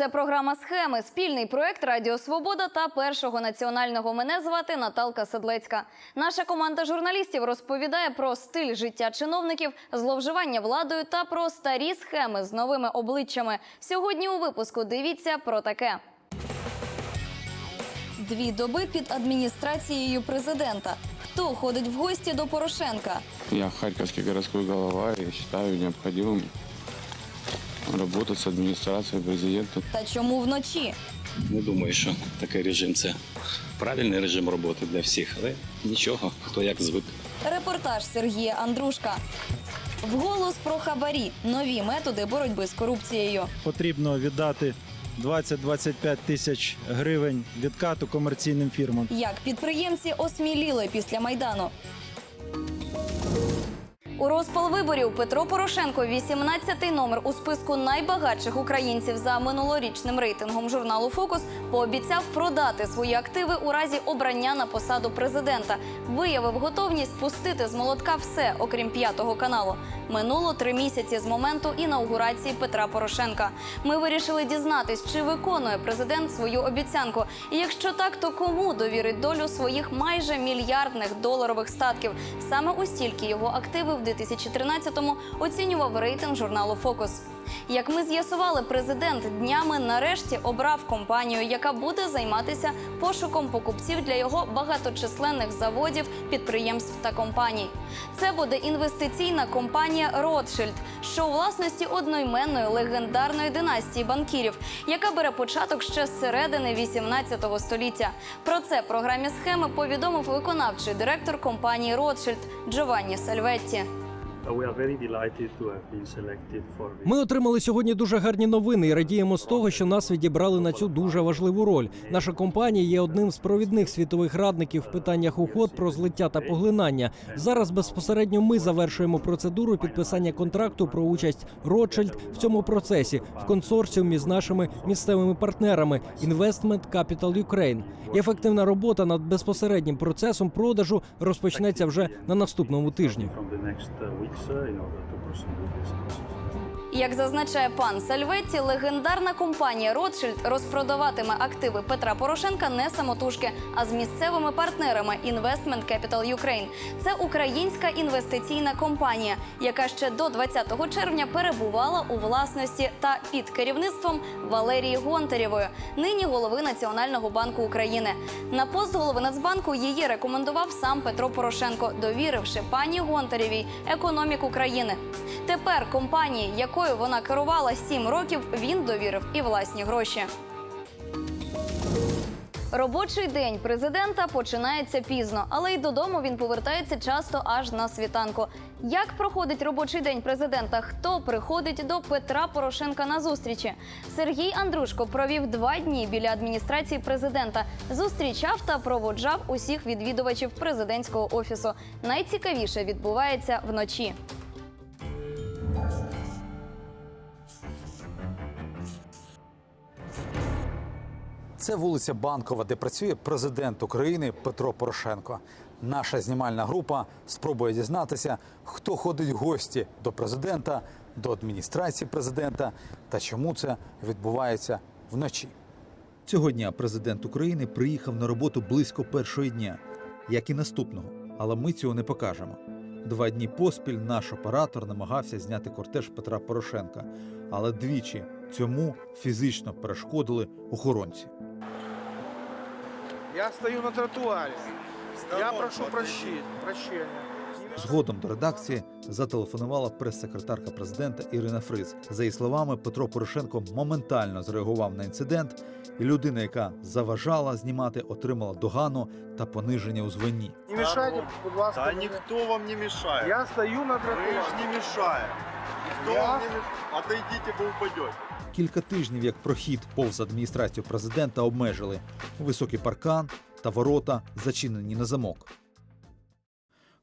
Це програма Схеми. Спільний проект Радіо Свобода та першого національного. Мене звати Наталка Седлецька. Наша команда журналістів розповідає про стиль життя чиновників, зловживання владою та про старі схеми з новими обличчями. Сьогодні у випуску дивіться про таке. Дві доби під адміністрацією президента. Хто ходить в гості до Порошенка? Я харьковский городской голова и считаю необходимым работать с администрацией президента. Та чому вночі? Не думаю, що такий режим це правильний режим роботи для всіх, але нічого, хто як звик. Репортаж Сергія Андрушка. Вголос про хабарі. Нові методи боротьби з корупцією. потрібно віддати 20-25 тисяч гривень відкату комерційним фірмам. Як підприємці осміліли після майдану. У розпал виборів Петро Порошенко, 18-й номер у списку найбагатших українців за минулорічним рейтингом журналу Фокус, пообіцяв продати свої активи у разі обрання на посаду президента. Виявив готовність пустити з молотка все, окрім п'ятого каналу. Минуло три місяці з моменту інаугурації Петра Порошенка. Ми вирішили дізнатись, чи виконує президент свою обіцянку. І якщо так, то кому довірить долю своїх майже мільярдних доларових статків? Саме у стільки його активи в 2013-му оцінював рейтинг журналу Фокус. Як ми з'ясували, президент днями нарешті обрав компанію, яка буде займатися пошуком покупців для його багаточисленних заводів, підприємств та компаній. Це буде інвестиційна компанія Ротшильд, що у власності одноіменної легендарної династії банкірів, яка бере початок ще з середини 18 століття. Про це програмі схеми повідомив виконавчий директор компанії Ротшильд Джованні Сальветті. Ми отримали сьогодні дуже гарні новини і радіємо з того, що нас відібрали на цю дуже важливу роль. Наша компанія є одним з провідних світових радників в питаннях угод про злиття та поглинання. Зараз безпосередньо ми завершуємо процедуру підписання контракту про участь Ротшильд в цьому процесі в консорціумі з нашими місцевими партнерами Investment Capital Ukraine. І ефективна робота над безпосереднім процесом продажу розпочнеться вже на наступному тижні. From the next uh, weeks Як зазначає пан Сальветті, легендарна компанія Ротшильд розпродаватиме активи Петра Порошенка не самотужки, а з місцевими партнерами Investment Capital Ukraine. Це українська інвестиційна компанія, яка ще до 20 червня перебувала у власності та під керівництвом Валерії Гонтарєвої, нині голови Національного банку України. На пост голови Нацбанку її рекомендував сам Петро Порошенко, довіривши пані Гонтарєвій економіку країни. Тепер компанії, якою вона керувала сім років, він довірив і власні гроші. Робочий день президента починається пізно, але й додому він повертається часто аж на світанку. Як проходить робочий день президента? Хто приходить до Петра Порошенка на зустрічі? Сергій Андрушко провів два дні біля адміністрації президента, зустрічав та проводжав усіх відвідувачів президентського офісу. Найцікавіше відбувається вночі. Це вулиця Банкова, де працює президент України Петро Порошенко. Наша знімальна група спробує дізнатися, хто ходить в гості до президента, до адміністрації президента та чому це відбувається вночі. Цього дня президент України приїхав на роботу близько першої дня, як і наступного, але ми цього не покажемо. Два дні поспіль наш оператор намагався зняти кортеж Петра Порошенка, але двічі цьому фізично перешкодили охоронці. Я стою на тротуаре. Я прошу прощения. Згодом до редакції зателефонувала прес-секретарка президента Ірина Фриз. За її словами, Петро Порошенко моментально зреагував на інцидент, і людина, яка заважала знімати, отримала догану та пониження у званні. Не мешайте, будь ласка. Да мені. никто вам не мешает. Я стою на Мы тротуаре. ж не мешаем. Никто Я- вам не мешает. Отойдите, вы упадете. Кілька тижнів як прохід повз адміністрацію президента обмежили високий паркан та ворота зачинені на замок.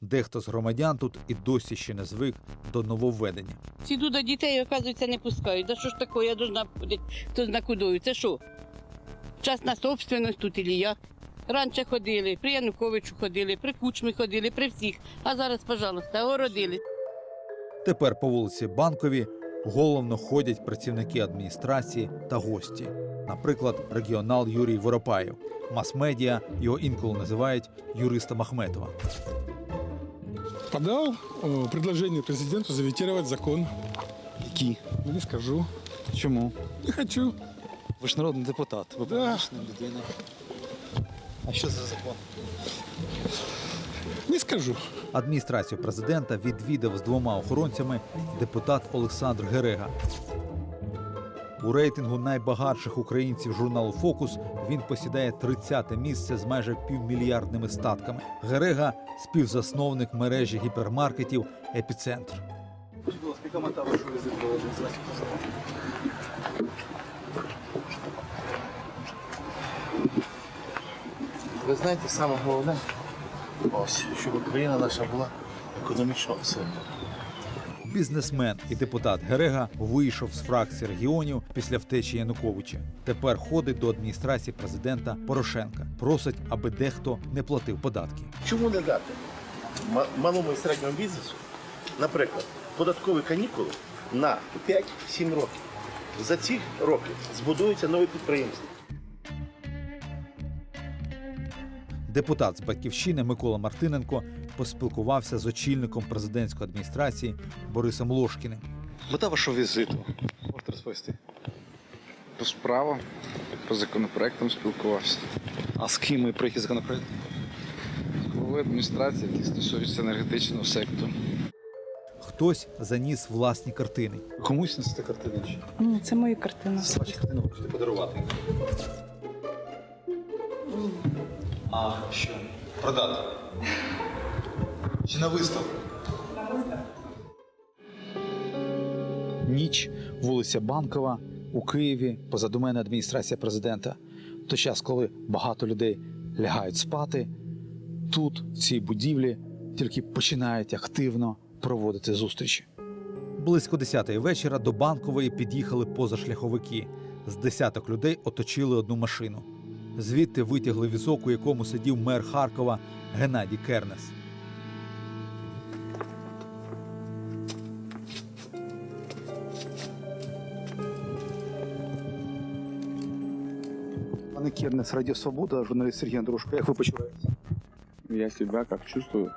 Дехто з громадян тут і досі ще не звик до нововведення. Сіду до дітей, оказується, не пускають. Да що ж таке, я должна ходити, хто зна кудою. Це що? Частна собственность тут і як? Раніше ходили, при Януковичу ходили, при Кучмі ходили, при всіх. А зараз, пожалуйста, огородили. Тепер по вулиці Банкові головно ходять працівники адміністрації та гості. Наприклад, регіонал Юрій Воропаєв. Мас-медіа його інколи називають юристом Ахметова. подал э, предложение президенту заветировать закон. Які? Не скажу. Чому? Не хочу. Ви ж народний депутат, ви Да. людина. А що за закон? Не скажу. Адміністрацію президента відвідав з двома охоронцями депутат Олександр Герега. У рейтингу найбагатших українців журналу Фокус він посідає 30-те місце з майже півмільярдними статками. Герега співзасновник мережі гіпермаркетів Епіцентр. Будь ласка, яка мета вашого візиту до адміністрації президента? Ви знаєте, саме головне, ось, щоб Україна наша була економічно сильна. Бізнесмен і депутат Герега вийшов з фракції регіонів після втечі Януковича. Тепер ходить до адміністрації президента Порошенка. Просить, аби дехто не платив податки. Чому не дати малому і середньому бізнесу, наприклад, податкові канікули на 5-7 років? За ці роки збудуються нові підприємства. Депутат з батьківщини Микола Мартиненко поспілкувався з очільником президентської адміністрації Борисом Лошкіним. Мета вашого візиту. Можете розповісти. По справам, по законопроектам спілкувався. А з ким і про які законопроекти? Голови адміністрації, які стосуються енергетичного сектору. Хтось заніс власні картини. Комусь несете картини чи? Ну, це мої картини. Це ваші картини ви хочете подарувати. А що? Продати. Чи на виставку? Ніч, вулиця Банкова у Києві, позаду мене адміністрація президента. В той час, коли багато людей лягають спати, тут, в цій будівлі, тільки починають активно проводити зустрічі. Близько 10-ї вечора до банкової під'їхали позашляховики. З десяток людей оточили одну машину. Звідти витягли візок, у якому сидів мер Харкова Геннадій Кернес. Пане Кернес, Радіо Свобода, журналіст Сергій Андрушко. Як ви почуваєтеся? Я себя как чувствую?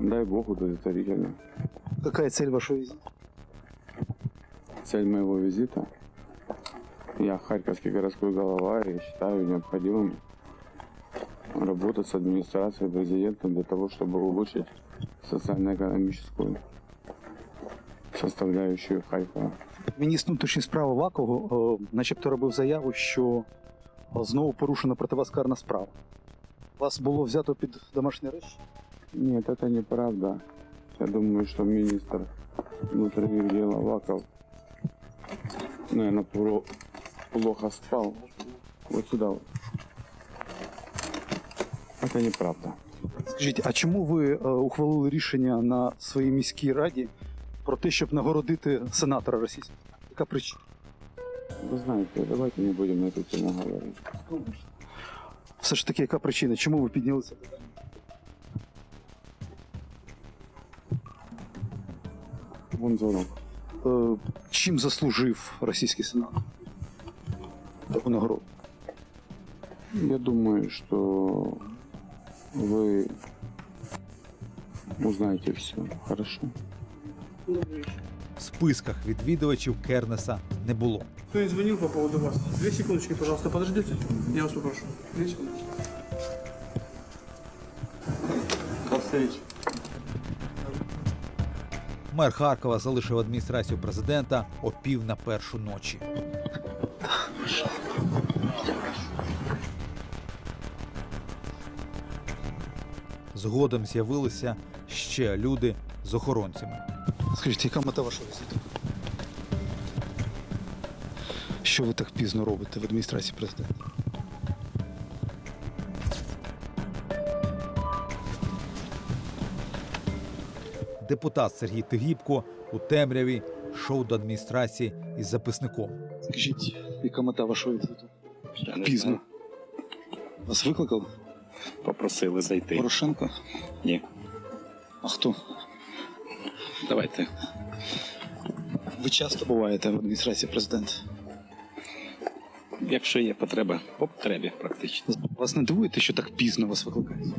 Дай Бог удовлетворительно. Яка цель вашого візиту? Цель моего визита. Я харьковский городской голова и считаю необходимым работать с администрацией президента для того, чтобы улучшить социально-экономическую составляющую Харькова. Міністр внутрішніх справ Аваков, о, начебто робив заяву, що о, знову порушена проти вас карна справа. Вас було взято під домашній арешт? Нет, это неправда. Я думаю, что министр внутренних дел Аваков, наверное, плохо спал. Вот сюда вот. Это неправда. Скажіть, а чому ви е, ухвалили рішення на своїй міській раді про те, щоб нагородити сенатора російського? Яка причина? Вы знаете, давайте не будем на эту тему говорить. Все ж таки, яка причина? Чому ви піднялися? Вон звонок. Е, Чим заслужив російський сенат? Таку нагороду. Я думаю, что вы узнаете все. Хорошо? В списках відвідувачів Кернеса не було. Кто-нибудь звонил по поводу вас? Две секундочки, пожалуйста, подождите. Я вас попрошу. Две секундочки. До встречи. Мер Харкова залишив адміністрацію президента о пів на першу ночі. Згодом з'явилися ще люди з охоронцями. Скажіть, яка мета вашого візиту? Що ви так пізно робите в адміністрації президента? Депутат Сергій Тигіпко у темряві йшов до адміністрації із записником. Скажіть, яка мета вашого візиту? Пізно. Вас викликали? Попросили зайти. Порошенко? Ні. А хто? Давайте. Ви часто буваєте в адміністрації президента? Якщо є потреба, по потребі практично. Вас не дивує, те, що так пізно вас викликають?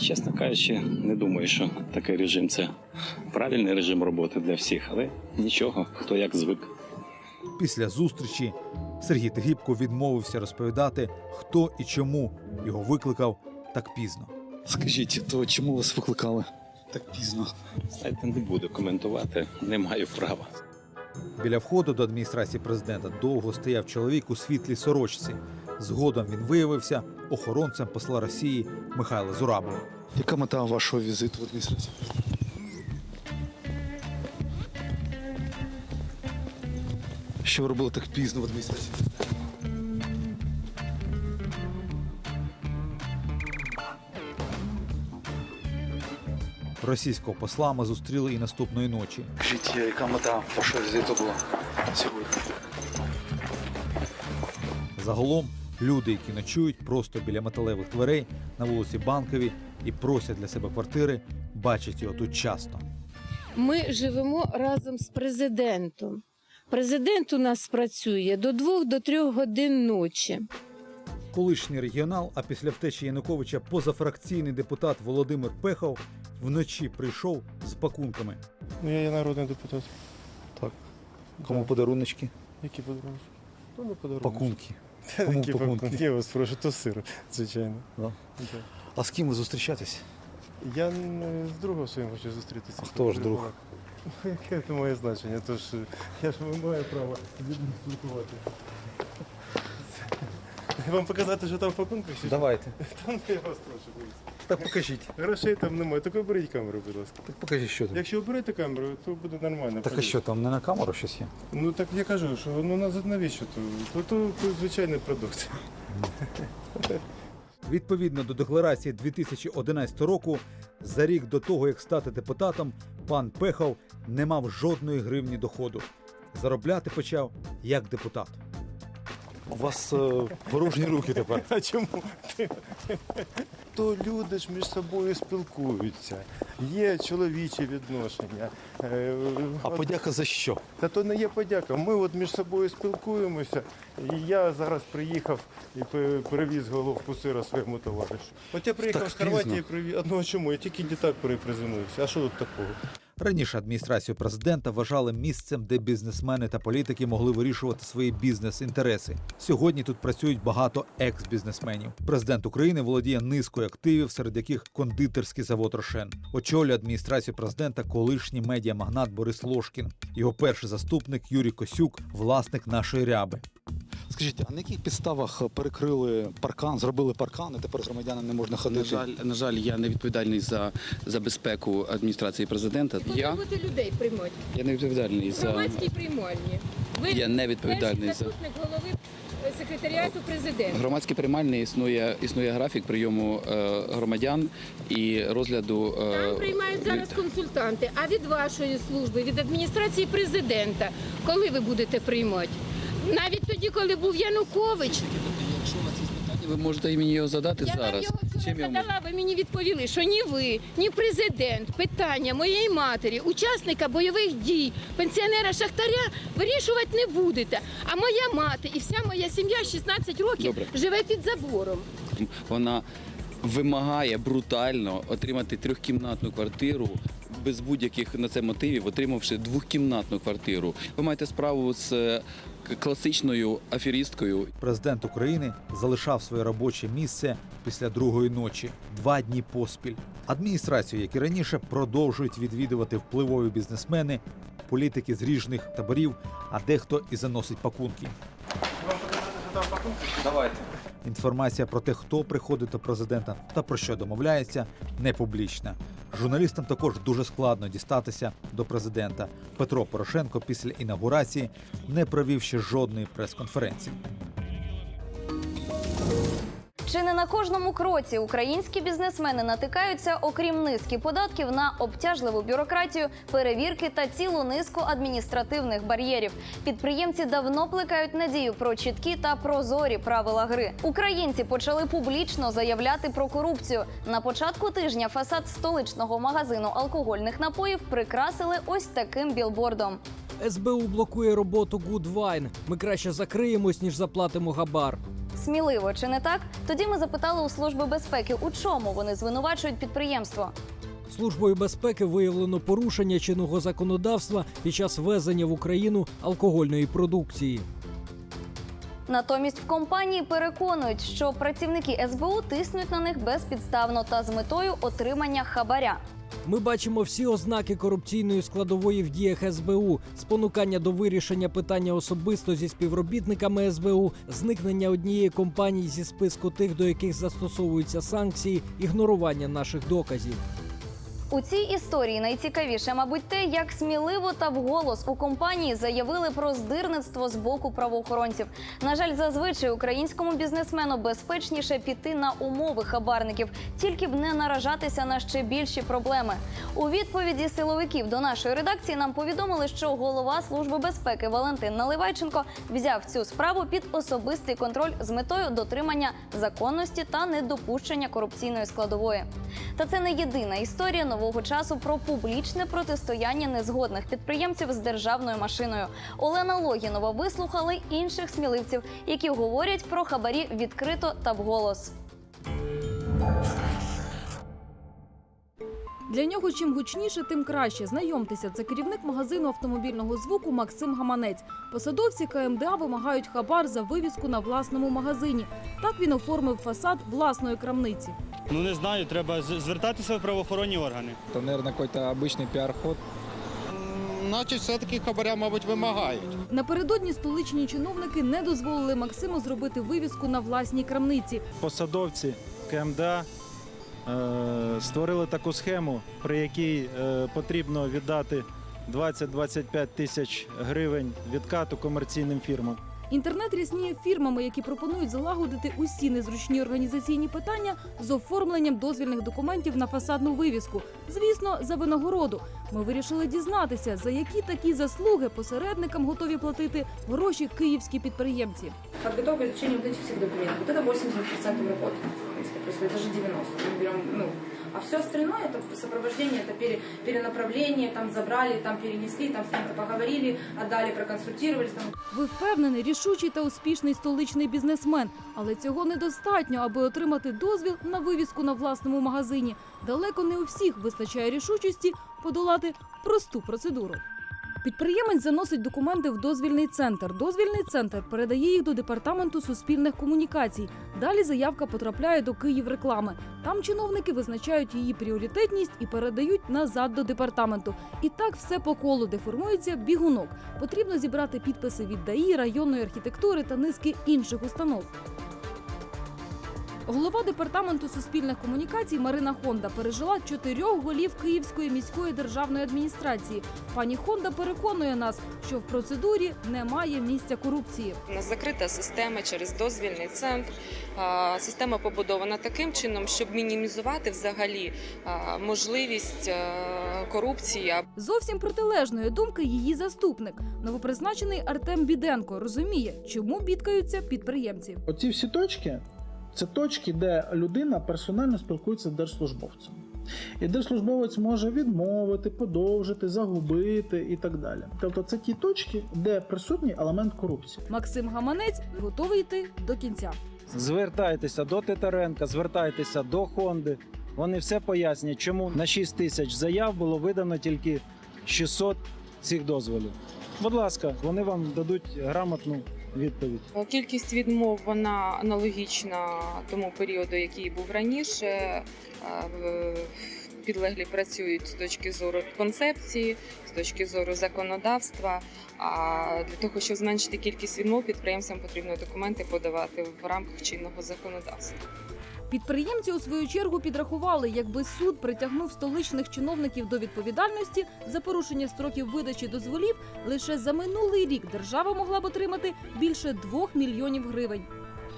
Чесно кажучи, не думаю, що такий режим це правильний режим роботи для всіх, але нічого, хто як звик. Після зустрічі Сергій Тегібко відмовився розповідати, хто і чому його викликав так пізно. Скажіть, то чому вас викликали так пізно? Знаєте, не буду коментувати, не маю права. Біля входу до адміністрації президента довго стояв чоловік у світлій сорочці. Згодом він виявився охоронцем посла Росії Михайла Зурабова. Яка мета вашого візиту в адміністрацію? Що ви робили так пізно в адміністрації? Російського посла ми зустріли і наступної ночі. Скажіть, яка мета вашого візиту була сьогодні? Загалом люди, які ночують просто біля металевих дверей на вулиці Банковій і просять для себе квартири, бачать його тут часто. Ми живемо разом з президентом. Президент у нас працює до двох до трьох годин ночі. Колишній регіонал, а після втечі Януковича позафракційний депутат Володимир Пехов вночі прийшов з пакунками. Ну, я є народний депутат. Так. Кому подаруночки? Які подарунки? Ну, не подарунки. Пакунки. Кому які пакунки? пакунки? Я вас прошу, то сир, звичайно. Да. А з ким ви зустрічаєтесь? Я не з другом своїм хочу зустрітися. А хто ваш друг? Яке це моє значення? Тож я ж маю право спілкувати. Вам показати, що там в пакунках? чи що? Давайте. Там я вас прошу. дивіться. Так покажіть. Грошей там немає, тільки оберіть камеру, будь ласка. Так покажіть, що там. Якщо оберете камеру, то буде нормально. Так а що там не на камеру щось є? Ну так я кажу, що ну на- навіщо то? То, то, то звичайний продукт. Відповідно до декларації 2011 року, за рік до того, як стати депутатом, пан Пехов не мав жодної гривні доходу. Заробляти почав як депутат. У вас е, порожні руки тепер. А чому? То люди ж між собою спілкуються, є чоловічі відношення. Е, А от- подяка за що? Та то не є подяка. Ми от між собою спілкуємося, і я зараз приїхав і перевіз головку сира своєму товаришу. От я приїхав Так з Хорватії, привіз. Ну а чому? Я тільки не так переприземлився. А що тут такого? Раніше адміністрацію президента вважали місцем, де бізнесмени та політики могли вирішувати свої бізнес-інтереси. Сьогодні тут працюють багато екс-бізнесменів. Президент України володіє низкою активів, серед яких кондитерський завод Рошен. Очолює адміністрацію президента колишній медіамагнат Борис Лошкін. Його перший заступник Юрій Косюк, власник нашої ряби. Скажіть, а на яких підставах перекрили паркан, зробили паркан, і тепер громадянам не можна ходити? На жаль, на жаль, я не відповідальний за, за безпеку адміністрації президента. Я, бути людей приймати. я не відповідальний за приймальні. Ви я не відповідальний за голови секретаріату президента. громадські приймальні існує існує графік прийому е, громадян і розгляду. е, Там приймають зараз консультанти. А від вашої служби, від адміністрації президента, коли ви будете приймати? Навіть тоді, коли був Янукович, Якщо у вас є питання, ви можете мені його задати я вам зараз. Чим я задала, ви мені відповіли, що ні ви, ні президент питання моєї матері, учасника бойових дій, пенсіонера Шахтаря вирішувати не будете. А моя мати і вся моя сім'я 16 років Добре. живе під забором. Вона вимагає брутально отримати трьохкімнатну квартиру без будь-яких на це мотивів, отримавши двохкімнатну квартиру. Ви маєте справу з е, класичною аферісткою. Президент України залишав своє робоче місце після другої ночі два дні поспіль. Адміністрацію, як і раніше, продовжують відвідувати впливові бізнесмени, політики з ріжних таборів, а дехто і заносить пакунки. Давайте. Інформація про те, хто приходить до президента та про що домовляється, не публічна. Журналістам також дуже складно дістатися до президента. Петро Порошенко після інаугурації не провів ще жодної прес-конференції. Чи не на кожному кроці українські бізнесмени натикаються, окрім низки податків, на обтяжливу бюрократію, перевірки та цілу низку адміністративних бар'єрів. Підприємці давно плекають надію про чіткі та прозорі правила гри. Українці почали публічно заявляти про корупцію. На початку тижня фасад столичного магазину алкогольних напоїв прикрасили ось таким білбордом. СБУ блокує роботу Гудвайн. Ми краще закриємось, ніж заплатимо габар. Сміливо чи не так? Тоді ми запитали у служби безпеки, у чому вони звинувачують підприємство. Службою безпеки виявлено порушення чинного законодавства під час ввезення в Україну алкогольної продукції. Натомість в компанії переконують, що працівники СБУ тиснуть на них безпідставно та з метою отримання хабаря. Ми бачимо всі ознаки корупційної складової в діях СБУ, спонукання до вирішення питання особисто зі співробітниками СБУ, зникнення однієї компанії зі списку тих, до яких застосовуються санкції, ігнорування наших доказів. У цій історії найцікавіше, мабуть, те, як сміливо та вголос у компанії заявили про здирництво з боку правоохоронців. На жаль, зазвичай українському бізнесмену безпечніше піти на умови хабарників, тільки б не наражатися на ще більші проблеми. У відповіді силовиків до нашої редакції нам повідомили, що голова служби безпеки Валентин Наливайченко взяв цю справу під особистий контроль з метою дотримання законності та недопущення корупційної складової. Та це не єдина історія нового часу про публічне протистояння незгодних підприємців з державною машиною. Олена Логінова вислухала інших сміливців, які говорять про хабарі відкрито та вголос. Для нього чим гучніше, тим краще. Знайомтеся, це керівник магазину автомобільного звуку Максим Гаманець. Посадовці КМДА вимагають хабар за вивіску на власному магазині. Так він оформив фасад власної крамниці. Ну не знаю, треба з- звертатися в правоохоронні органи. Это, наверное, какой-то обычный пиар-ход. Значить, все-таки хабаря, мабуть, вимагають. Напередодні столичні чиновники не дозволили Максиму зробити вивіску на власній крамниці. Посадовці КМДА е, створили таку схему, при якій е, потрібно віддати 20-25 тисяч гривень відкату комерційним фірмам. Інтернет рісніє фірмами, які пропонують залагодити усі незручні організаційні питання з оформленням дозвільних документів на фасадну вивіску. Звісно, за винагороду. Ми вирішили дізнатися, за які такі заслуги посередникам готові платити гроші київські підприємці. Подготовка изучения вот этих всех документов. Вот это 80% работы, если происходит, даже 90%. Мы берем, ну, а все остальное это сопровождение, это пере- перенаправление, там забрали, там перенесли, там с кем-то поговорили, отдали, проконсультировались. Там. Ви впевнений, рішучий та успішний столичний бізнесмен, але цього недостатньо, аби отримати дозвіл на вивіску на власному магазині. Далеко не у всіх вистачає рішучості подолати просту процедуру. Підприємець заносить документи в дозвільний центр. Дозвільний центр передає їх до департаменту суспільних комунікацій. Далі заявка потрапляє до Київреклами. Там чиновники визначають її пріоритетність і передають назад до департаменту. І так все по колу, де формується бігунок. Потрібно зібрати підписи від ДАІ, районної архітектури та низки інших установ. Голова департаменту суспільних комунікацій Марина Хонда пережила чотирьох голів Київської міської державної адміністрації. Пані Хонда переконує нас, що в процедурі немає місця корупції. У нас закрита система через дозвільний центр. Система побудована таким чином, щоб мінімізувати взагалі можливість корупції. Зовсім протилежної думки її заступник, новопризначений Артем Біденко, розуміє, чому бідкаються підприємці. Оці всі точки це точки, де людина персонально спілкується з держслужбовцем. І держслужбовець може відмовити, подовжити, загубити і так далі. Тобто це ті точки, де присутній елемент корупції. Максим Гаманець готовий йти до кінця. Звертайтеся до Титаренка, звертайтеся до Хонди. Вони все пояснять, чому на 6 тисяч заяв було видано тільки 600 цих дозволів. Будь ласка, вони вам дадуть грамотну відповідь. Кількість відмов вона аналогічна тому періоду, який був раніше. Підлеглі працюють з точки зору концепції, з точки зору законодавства. А для того, щоб зменшити кількість відмов, підприємцям потрібно документи подавати в рамках чинного законодавства. Підприємці у свою чергу підрахували, якби суд притягнув столичних чиновників до відповідальності за порушення строків видачі дозволів, лише за минулий рік держава могла б отримати більше 2 мільйонів гривень.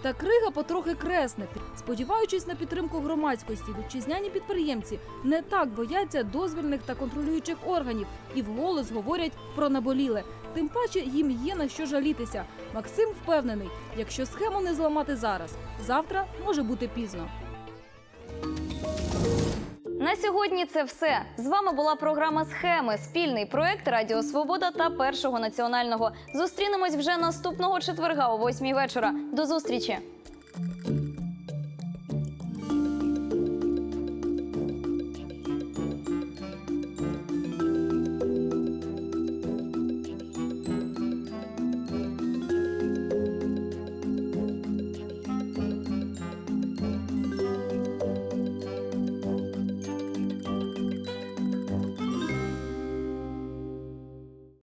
Та крига потрохи кресне. Сподіваючись на підтримку громадськості, вітчизняні підприємці не так бояться дозвільних та контролюючих органів і вголос говорять про наболіле. Тим паче їм є на що жалітися. Максим впевнений, якщо схему не зламати зараз, завтра може бути пізно. На сьогодні це все. З вами була програма Схеми, спільний проект Радіо Свобода та Першого національного. Зустрінемось вже наступного четверга о 8 вечора. До зустрічі!